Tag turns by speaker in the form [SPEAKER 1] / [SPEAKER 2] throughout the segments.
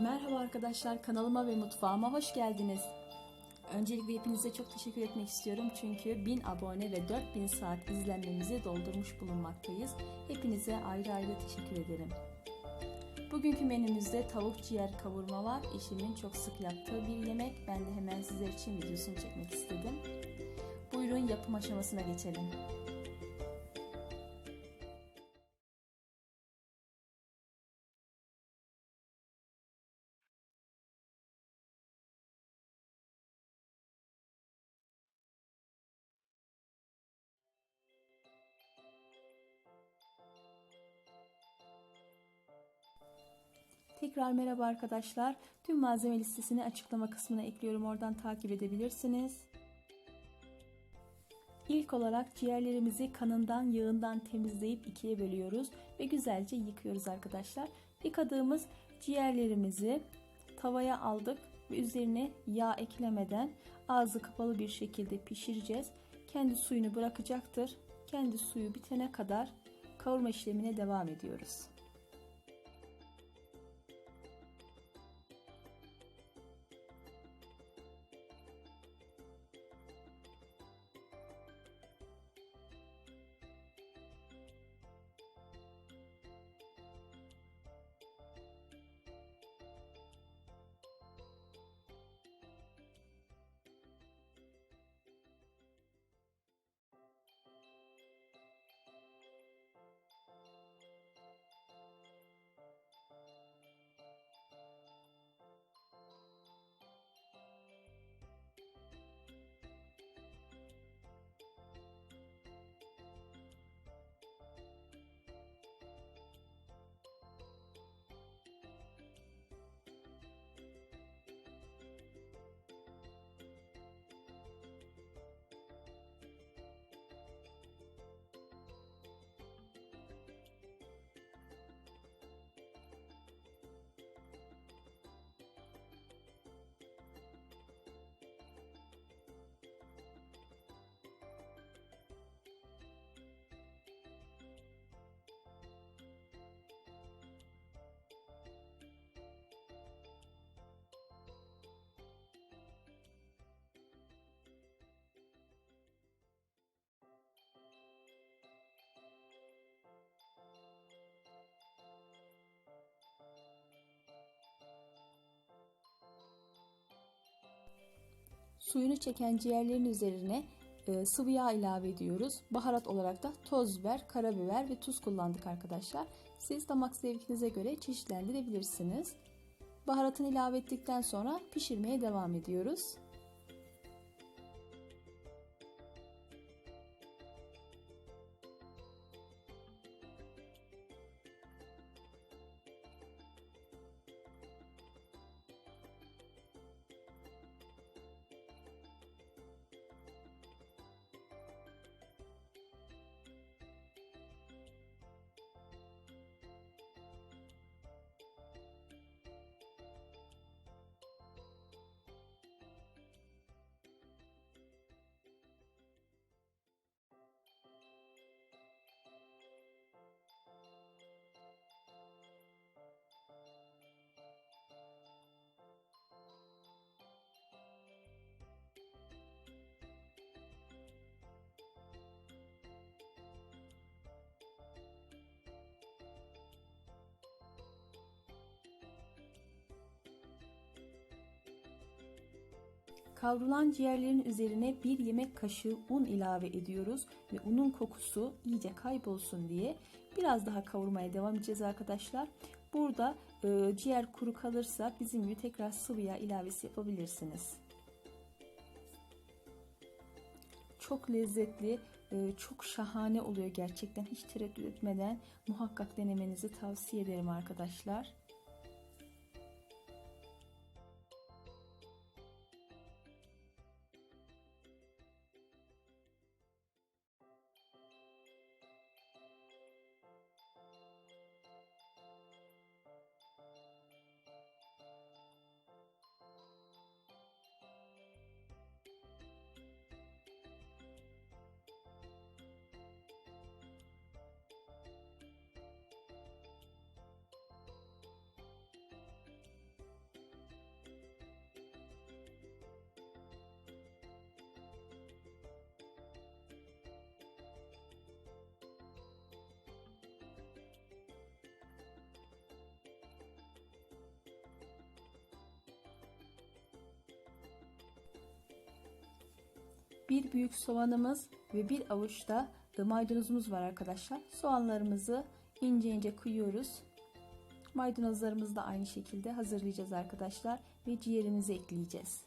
[SPEAKER 1] Merhaba arkadaşlar kanalıma ve mutfağıma hoş geldiniz. Öncelikle hepinize çok teşekkür etmek istiyorum çünkü 1000 abone ve 4000 saat izlenmemizi doldurmuş bulunmaktayız. Hepinize ayrı ayrı teşekkür ederim. Bugünkü menümüzde tavuk ciğer kavurma var. Eşimin çok sık yaptığı bir yemek. Ben de hemen sizler için videosunu çekmek istedim. Buyurun yapım aşamasına geçelim. Tekrar merhaba arkadaşlar. Tüm malzeme listesini açıklama kısmına ekliyorum. Oradan takip edebilirsiniz. İlk olarak ciğerlerimizi kanından yağından temizleyip ikiye bölüyoruz ve güzelce yıkıyoruz arkadaşlar. Yıkadığımız ciğerlerimizi tavaya aldık ve üzerine yağ eklemeden ağzı kapalı bir şekilde pişireceğiz. Kendi suyunu bırakacaktır. Kendi suyu bitene kadar kavurma işlemine devam ediyoruz. Suyunu çeken ciğerlerin üzerine e, sıvı yağ ilave ediyoruz. Baharat olarak da toz biber, karabiber ve tuz kullandık arkadaşlar. Siz damak zevkinize göre çeşitlendirebilirsiniz. Baharatını ilave ettikten sonra pişirmeye devam ediyoruz. Kavrulan ciğerlerin üzerine bir yemek kaşığı un ilave ediyoruz ve unun kokusu iyice kaybolsun diye biraz daha kavurmaya devam edeceğiz arkadaşlar. Burada e, ciğer kuru kalırsa bizim gibi tekrar sıvı yağ ilavesi yapabilirsiniz. Çok lezzetli, e, çok şahane oluyor gerçekten. Hiç tereddüt etmeden muhakkak denemenizi tavsiye ederim arkadaşlar. Bir büyük soğanımız ve bir avuç da maydanozumuz var arkadaşlar. Soğanlarımızı ince ince kıyıyoruz. Maydanozlarımızı da aynı şekilde hazırlayacağız arkadaşlar ve ciğerimizi ekleyeceğiz.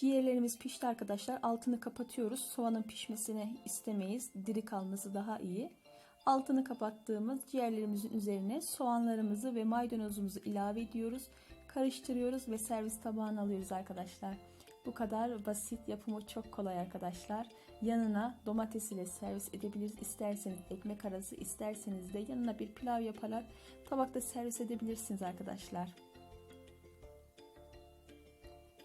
[SPEAKER 1] Ciğerlerimiz pişti arkadaşlar. Altını kapatıyoruz. Soğanın pişmesini istemeyiz. Diri kalması daha iyi. Altını kapattığımız ciğerlerimizin üzerine soğanlarımızı ve maydanozumuzu ilave ediyoruz. Karıştırıyoruz ve servis tabağına alıyoruz arkadaşlar. Bu kadar basit, yapımı çok kolay arkadaşlar. Yanına domates ile servis edebiliriz. İsterseniz ekmek arası, isterseniz de yanına bir pilav yaparak tabakta servis edebilirsiniz arkadaşlar.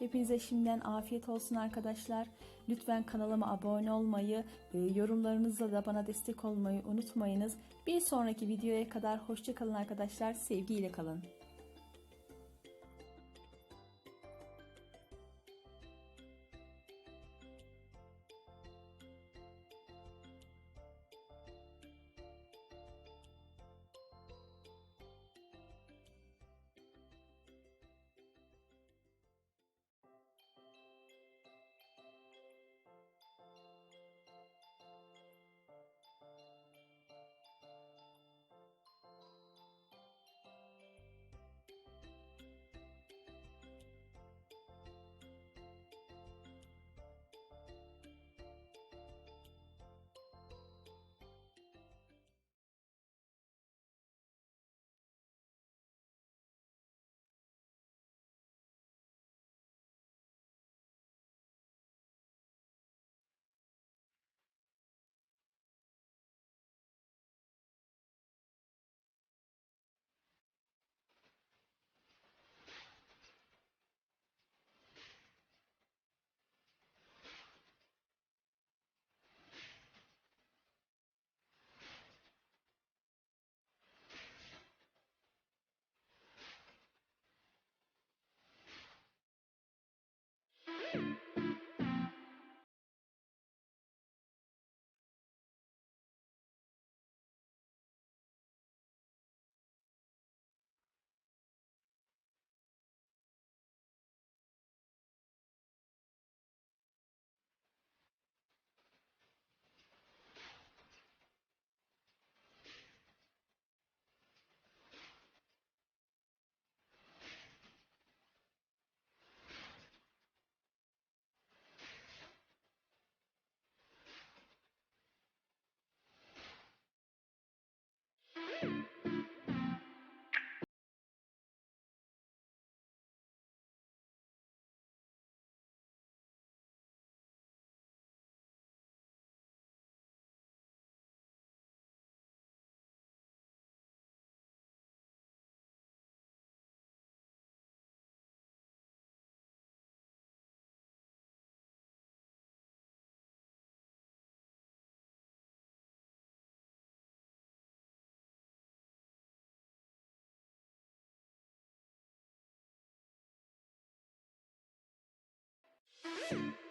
[SPEAKER 1] Hepinize şimdiden afiyet olsun arkadaşlar. Lütfen kanalıma abone olmayı, e, yorumlarınızla da bana destek olmayı unutmayınız. Bir sonraki videoya kadar hoşçakalın arkadaşlar. Sevgiyle kalın.
[SPEAKER 2] Yeah.